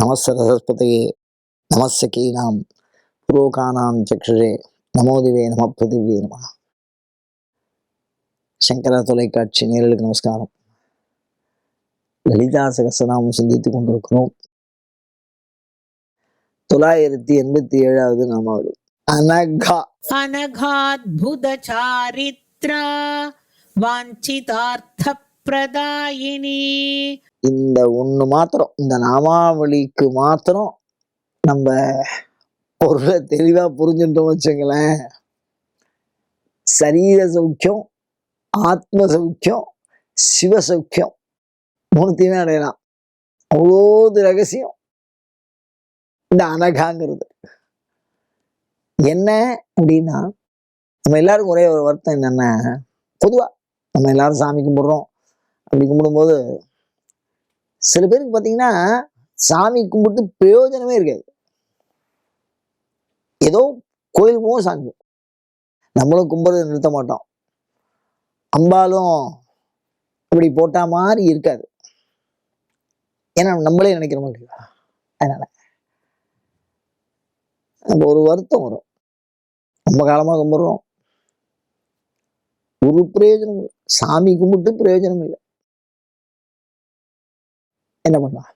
நமசரஸ்வதையே நமசகீனாம் புரோகானாம் சக்ஷுரே. நமோதிவே நம பிருத்திவே நம. சங்கரா தொலைக்காட்சி நேரலுக்கு நமஸ்காரம். லலிதா சகசநாமம் சிந்தித்து கொண்டிருக்கிறோம். தொள்ளாயிரத்தி எண்பத்தி ஏழாவது நாமாவளி அனகா. அனகாத்புத சாரித்ரா வாஞ்சிதார்த்த பிரதாயினி. இந்த ஒண்ணு மாத்திரம் இந்த நாமாவளிக்கு மாத்திரம் நம்ம பொருளை தெளிவா புரிஞ்சுட்டோம்னு வச்சுங்களேன் சரீர சௌக்கியம் ஆத்ம சௌக்கியம் சிவ சௌக்கியம் மூணுத்தையுமே அடையலாம். அவ்வளோது ரகசியம் இந்த அனகாங்கிறது. என்ன அப்படின்னா நம்ம எல்லாருக்கும் ஒரே ஒரு வருத்தம் என்னென்ன பொதுவாக நம்ம எல்லாரும் சாமி கும்பிட்றோம் அப்படி கும்பிடும்போது சில பேருக்கு பார்த்தீங்கன்னா சாமி கும்பிட்டு பிரயோஜனமே இருக்காது. ஏதோ கோயில் போவோம் சாமி நம்மளும் கும்பிட்றது நிறுத்த மாட்டோம். அம்பாலும் அப்படி போட்டா மாதிரி இருக்காது. ஏன்னா நம்மளே நினைக்கிற மாதிரி அதனால நம்ம ஒரு வருத்தம் வரும். ரொம்ப காலமா கும்பிடுறோம். ஒரு பிரயோஜனம் சாமி கும்பிட்டு பிரயோஜனம் இல்லை. என்ன பண்ணலாம்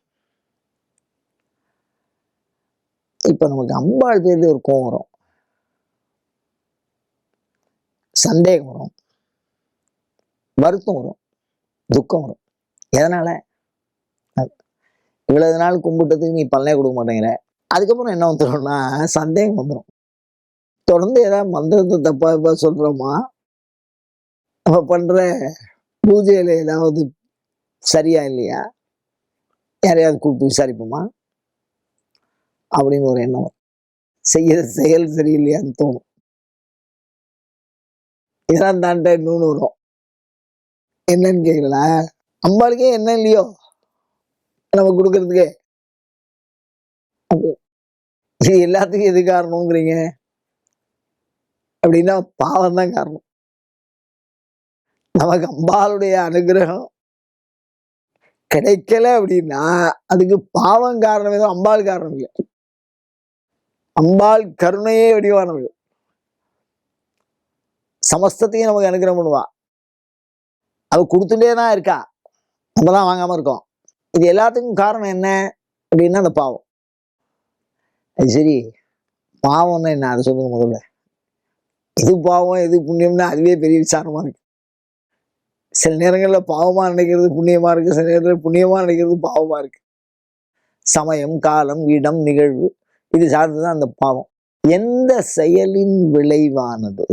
இப்ப நமக்கு அம்பாள் பேர்ல ஒரு கோவம் வரும். சந்தேகம் வரும். வருத்தம் வரும். துக்கம் வரும். எதனால? இவ்வளவு நாள் கும்பிட்டதுக்கு நீ பலனே கொடுக்க மாட்டேங்கிற. அதுக்கப்புறம் என்ன வந்துடும்னா சந்தேகம் வந்துடும் தொடர்ந்து ஏதாவது மந்திரத்தை தப்பா தப்பா சொல்றோமா? நம்ம பண்ற பூஜையில ஏதாவது சரியா இல்லையா? யாரையாவது கூப்பிட்டு விசாரிப்போமா? அப்படின்னு ஒரு எண்ணம் செய்ய செயல் சரியில்லையான்னு தோணும். இதெல்லாம் தாண்ட இன்னொன்று வரும். என்னன்னு கேட்கல அம்பாளுக்கே என்ன இல்லையோ? நம்ம கொடுக்கறதுக்கே. அப்படி. இது எல்லாத்துக்கும் எது காரணம்ங்கிறீங்க? அப்படின்னா பாவம் தான் காரணம். நமக்கு அம்பாளுடைய அனுகிரகம் கிடைக்கல அப்படின்னா அதுக்கு பாவம் காரணம் ஏதோ அம்பாள் காரணம் இல்லை. அம்பாள் கருணையே வடிவானவள் சமஸ்தத்தையும் நமக்கு அனுகிரகம் பண்ணுவா. அவ கொடுத்துட்டே தான் இருக்கா. நம்ம தான் வாங்காம இருக்கோம். இது எல்லாத்துக்கும் காரணம் என்ன அப்படின்னா அந்த பாவம். அது சரி பாவம்னா என்ன? அதை சொல்லுங்க முதல்ல. எது பாவம் எது புண்ணியம்னா அதுவே பெரிய விசாரமா இருக்கு. சில நேரங்களில் பாவமாக நினைக்கிறது புண்ணியமாக இருக்குது சில நேரத்தில் புண்ணியமாக நினைக்கிறது பாவமாக இருக்கு. சமயம் காலம் இடம் நிகழ்வு இது சார்ந்து தான் அந்த பாவம். எந்த செயலின் விளைவானது?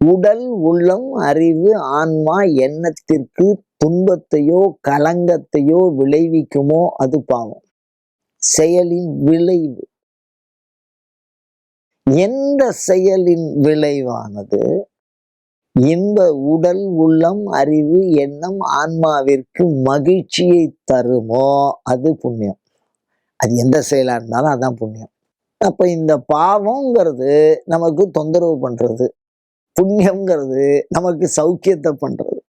உடல் உள்ளம் அறிவு ஆன்மா எண்ணத்திற்கு துன்பத்தையோ கலங்கத்தையோ விளைவிக்குமோ அது பாவம். செயலின் விளைவு. எந்த செயலின் விளைவானது? இன்ப உடல் உள்ளம் அறிவு எண்ணம் ஆன்மாவிற்கு மகிழ்ச்சியை தருமோ? அது புண்ணியம். அது எந்த செயலாக இருந்தாலும் அதான் புண்ணியம். அப்போ இந்த பாவங்கிறது நமக்கு தொந்தரவு பண்ணுறது புண்ணியங்கிறது நமக்கு சௌக்கியத்தை பண்ணுறது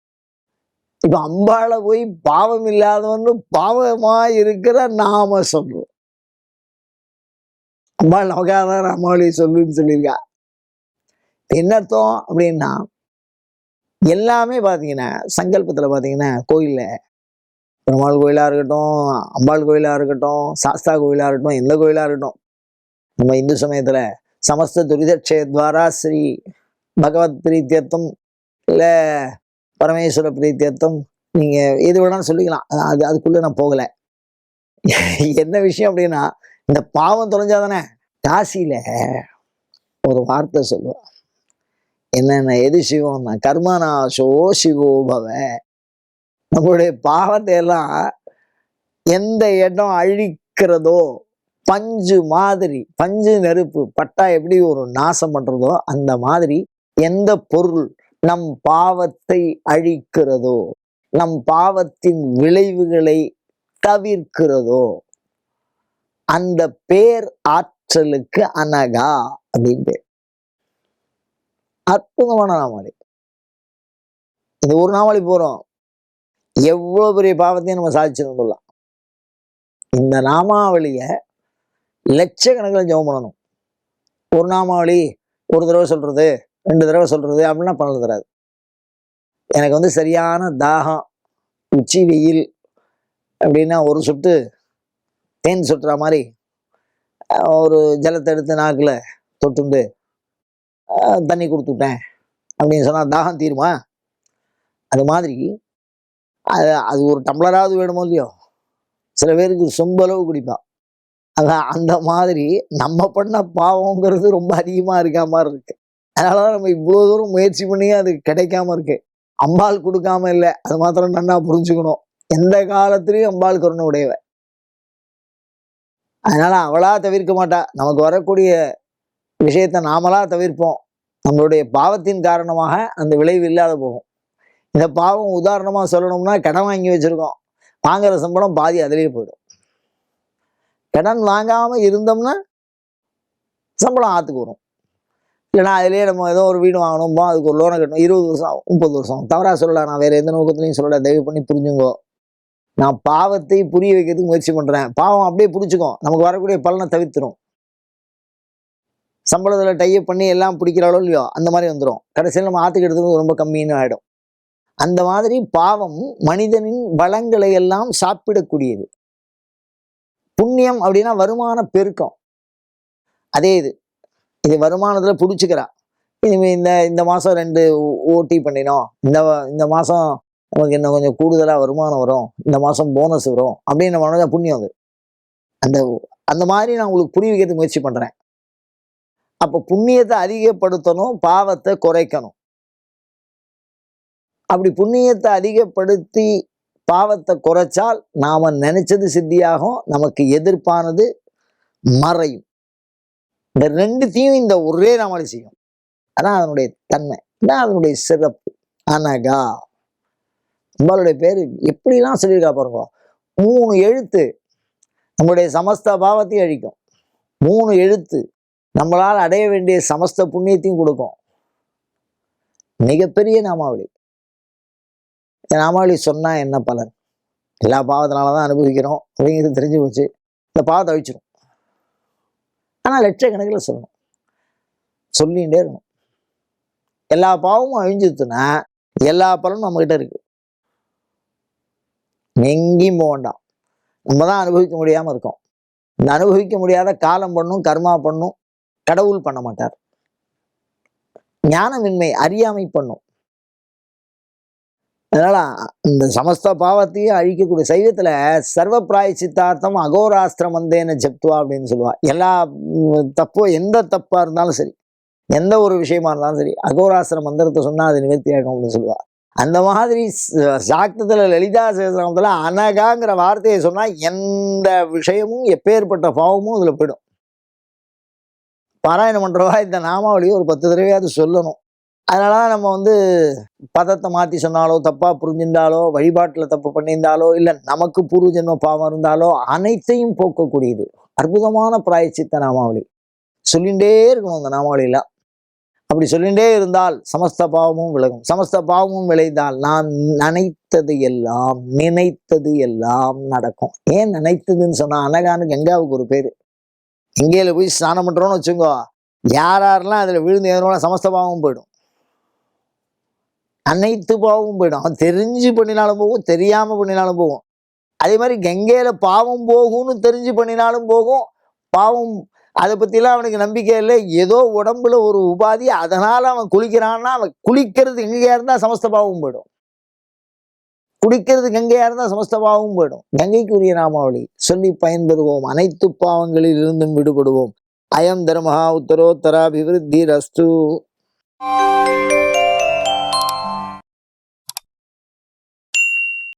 இப்போ அம்பாளை போய் பாவம் இல்லாதவன்னு பாவமாக இருக்கிற நாம சொல்கிறோம் அம்பாள் நமக்காக ராமாவளி சொல்லுன்னு சொல்லியிருக்கா. என்ன அர்த்தம் அப்படின்னா எல்லாமே பார்த்தீங்கன்னா சங்கல்பத்தில் பார்த்தீங்கன்னா கோயிலில் பெருமாள் கோயிலாக இருக்கட்டும் அம்பாள் கோயிலாக இருக்கட்டும் சாஸ்தா கோயிலாக இருக்கட்டும் எந்த கோயிலாக இருக்கட்டும். நம்ம இந்து சமயத்தில் சமஸ்த துரிதக்ஷயத்வாரா ஸ்ரீ பகவத் பிரீத்தியர்த்தம் இல்லை பரமேஸ்வர பிரீத்தியர்த்தம் நீங்கள் எது வேணாலும் சொல்லிக்கலாம். அது அதுக்குள்ளே நான் போகலை. என்ன விஷயம் அப்படின்னா இந்த பாவம் தொலைஞ்சாதானே? காசியில் ஒரு வார்த்தை சொல்லுவேன் என்னென்ன எது சிவம்னா கர்மநாசோ சிவோபவ நம்மளுடைய பாவத்தை எல்லாம் எந்த இடம் அழிக்கிறதோ பஞ்சு மாதிரி பஞ்சு நெருப்பு பட்டா எப்படி ஒரு நாசம் பண்றதோ அந்த மாதிரி எந்த பொருள் நம் பாவத்தை அழிக்கிறதோ நம் பாவத்தின் விளைவுகளை தவிர்க்கிறதோ அந்த பேர் ஆற்றலுக்கு அனகா அப்படின்னு பேர். அற்புதமான நாமாளி இந்த ஒரு நாமாளி போகிறோம் எவ்வளோ பெரிய பாவத்தையும் நம்ம சாதிச்சு இந்த நாமாவளியை லட்சக்கணக்கில் ஜெபம் பண்ணணும். ஒரு நாமாவளி ஒரு தடவை சொல்கிறது ரெண்டு தடவை சொல்கிறது அப்படின்னா பண்ணல தராது. எனக்கு வந்து சரியான தாகம் உச்சி வெயில் அப்படின்னா ஒரு சொட்டு தேன் சொட்டுற மாதிரி ஒரு ஜலத்தை எடுத்து நாக்கில் தொட்டுண்டு தண்ணி கொடுத்துட்டேன் அப்படின்னு சொன்னால் தாகம் தீருமா? அது மாதிரி அது அது ஒரு டம்ளராவது வேணுமோ இல்லையோ? சில பேருக்கு சொம்பளவு குடிப்பான். அதான் அந்த மாதிரி நம்ம பண்ண பாவங்கிறது ரொம்ப அதிகமாக இருக்க மாதிரி இருக்கு. அதனால தான் நம்ம இவ்வளோ தூரம் முயற்சி பண்ணியும் அது கிடைக்காம இருக்கு. அம்பாள் கொடுக்காம இல்லை அது மாத்திரம் நன்னா புரிஞ்சுக்கணும். எந்த காலத்திலையும் அம்பாள் கருணை உடையவ. அதனால அவளா தவிர்க்க மாட்டா. நமக்கு வரக்கூடிய விஷயத்தை நாமளா தவிர்ப்போம். நம்மளுடைய பாவத்தின் காரணமாக அந்த விளைவு இல்லாத போகும். இந்த பாவம் உதாரணமாக சொல்லணும்னா கடன் வாங்கி வச்சுருக்கோம். வாங்குற சம்பளம் பாதி அதிலேயே போயிடும். கடன் வாங்காமல் இருந்தோம்னா சம்பளம் ஆற்றுக்கு வரும். இல்லைனா அதிலேயே நம்ம ஏதோ ஒரு வீடு வாங்கணும்போ அதுக்கு ஒரு லோனை கட்டணும். இருபது வருஷம் ஆகும், முப்பது வருஷம். தவறாக சொல்லலாம் நான் வேறு எந்த நோக்கத்துலையும் சொல்லலை. தயவு பண்ணி புரிஞ்சுங்கோ. நான் பாவத்தை புரிய வைக்கிறதுக்கு முயற்சி பண்ணுறேன் பாவம் அப்படியே பிடிச்சிக்கும். நமக்கு வரக்கூடிய பலனை தவிர்த்துரும். சம்பளத்துல டைப் பண்ணி எல்லாம் பிடிக்கிறாளோ இல்லையோ அந்த மாதிரி வந்துடும் கடைசியில் நம்ம ஆத்துக்கு எடுத்துக்கிறது ரொம்ப கம்மின்னு ஆயிடும். அந்த மாதிரி பாவம் மனிதனின் வளங்களை எல்லாம் சாப்பிடக்கூடியது. புண்ணியம் அப்படின்னா வருமான பெருக்கம். அதே இது. இது வருமானத்துல பிடிச்சிக்கிறா. இனிமே இந்த இந்த மாசம் ரெண்டு ஓட்டி பண்ணினோம். இந்த வ- இந்த மாசம் நமக்கு இன்னும் கொஞ்சம் கூடுதலா வருமானம் வரும். இந்த மாசம் போனஸ் வரும். அப்படின்னு நம்ம புண்ணியம் அது. அந்த அந்த மாதிரி நான் உங்களுக்கு புரிய வைக்கிறதுக்கு முயற்சி பண்றேன். அப்போ புண்ணியத்தை அதிகப்படுத்தணும் பாவத்தை குறைக்கணும். அப்படி புண்ணியத்தை அதிகப்படுத்தி பாவத்தை குறைச்சால் நாம் நினைச்சது சித்தியாகும் நமக்கு எதிர்ப்பானது மறையும். இந்த ரெண்டுத்தையும் இந்த ஒரே நாமளை செய்யும் அதான் அதனுடைய தன்மை அதான் அதனுடைய சிறப்பு. அனகா. நம்மளுடைய பேர் எப்படிலாம் சொல்லியிருக்கா பாருங்க. மூணு எழுத்து நம்முடைய சமஸ்த பாவத்தையும் அழிக்கும். மூணு எழுத்து. நம்மளால் அடைய வேண்டிய சமஸ்த புண்ணியத்தையும் கொடுக்கும். மிகப்பெரிய நாமாவளி. இந்த நாமாவளி சொன்னால் என்ன பலன்? எல்லா பாவத்தினால தான் அனுபவிக்கிறோம். அப்படிங்கிறது தெரிஞ்சு போச்சு. இந்த பாவத்தை அழிச்சிடும் ஆனால் லட்சக்கணக்கில் சொல்லணும். சொல்லிகிட்டே இருக்கணும். எல்லா பாவமும் அழிஞ்சுதுன்னா எல்லா பலனும் நம்மகிட்ட இருக்கு. எங்கேயும் போக வேண்டாம். நம்ம தான் அனுபவிக்க முடியாமல் இருக்கோம். இந்த அனுபவிக்க முடியாத காலம் பண்ணும் கர்மா பண்ணும் கடவுள் பண்ண மாட்டார். ஞானமின்மை அறியாமை பண்ணும். அதனால இந்த சமஸ்த பாவத்தையும் அழிக்கக்கூடிய சைவத்துல சர்வ பிராய சித்தார்த்தம் அகோராஸ்திரம் வந்தேன ஜப்துவா அப்படின்னு சொல்லுவா. எல்லா தப்போ எந்த தப்பா இருந்தாலும் சரி எந்த ஒரு விஷயமா இருந்தாலும் சரி அகோராஸ்திர மந்திரத்தை சொன்னா அது நிவர்த்தி ஆகும் அப்படின்னு சொல்லுவா. அந்த மாதிரி சாக்தத்துல லலிதா சேசனத்துல அனகாங்கிற வார்த்தையை சொன்னா எந்த விஷயமும் எப்பேற்பட்ட பாவமும் அதுல போயிடும். பாராயணம் பண்ணுறவா இந்த நாமாவளியை ஒரு பத்து தடவையாவது சொல்லணும். அதனால தான் நம்ம வந்து பதத்தை மாற்றி சொன்னாலோ தப்பாக புரிஞ்சிருந்தாலோ வழிபாட்டில் தப்பு பண்ணியிருந்தாலோ இல்லை நமக்கு பூர்வ ஜென்ம பாவம் இருந்தாலோ அனைத்தையும் போக்கக்கூடியது. அற்புதமான பிராயச்சித்த நாமாவளி. சொல்லிகிட்டே இருக்கணும் அந்த நாமாவளியெல்லாம். அப்படி சொல்லிகிட்டே இருந்தால் சமஸ்த பாவமும் விலகும். சமஸ்த பாவமும் விளைந்தால் நான் நினைத்தது எல்லாம் நினைத்தது எல்லாம் நடக்கும். ஏன் நினைத்ததுன்னு சொன்னால் அனகானுக்கு கங்காவுக்கு ஒரு பேர்? கங்கையில் போய் ஸ்நானம் பண்ணுறோன்னு வச்சுக்கோ யார் யாரெல்லாம் அதில் விழுந்து ஏறோம் சமஸ்த பாவமும் போயிடும். அனைத்து பாவமும் போயிடும். அவன் தெரிஞ்சு பண்ணினாலும் போகும் தெரியாமல் பண்ணினாலும் போகும். அதே மாதிரி கங்கையில் பாவம் போகும்னு தெரிஞ்சு பண்ணினாலும் போகும். பாவம் அதை பற்றிலாம் அவனுக்கு நம்பிக்கை இல்லை. ஏதோ உடம்புல ஒரு உபாதி அதனால் அவன் குளிக்கிறான்னா அவன் குளிக்கிறது எங்கேயா இருந்தால் சமஸ்த பாவம் போயிடும். குடிக்கிறது கங்கையா இருந்தா சமஸ்தபாவும் போயிடும். கங்கைக்குரிய நாமாவளி. சொல்லி பயன்பெறுவோம். அனைத்து பாவங்களில் இருந்தும் விடுபடுவோம். அயம் தர்மஹா உத்தரோத்தரா அபிவிருத்தி ரஸ்து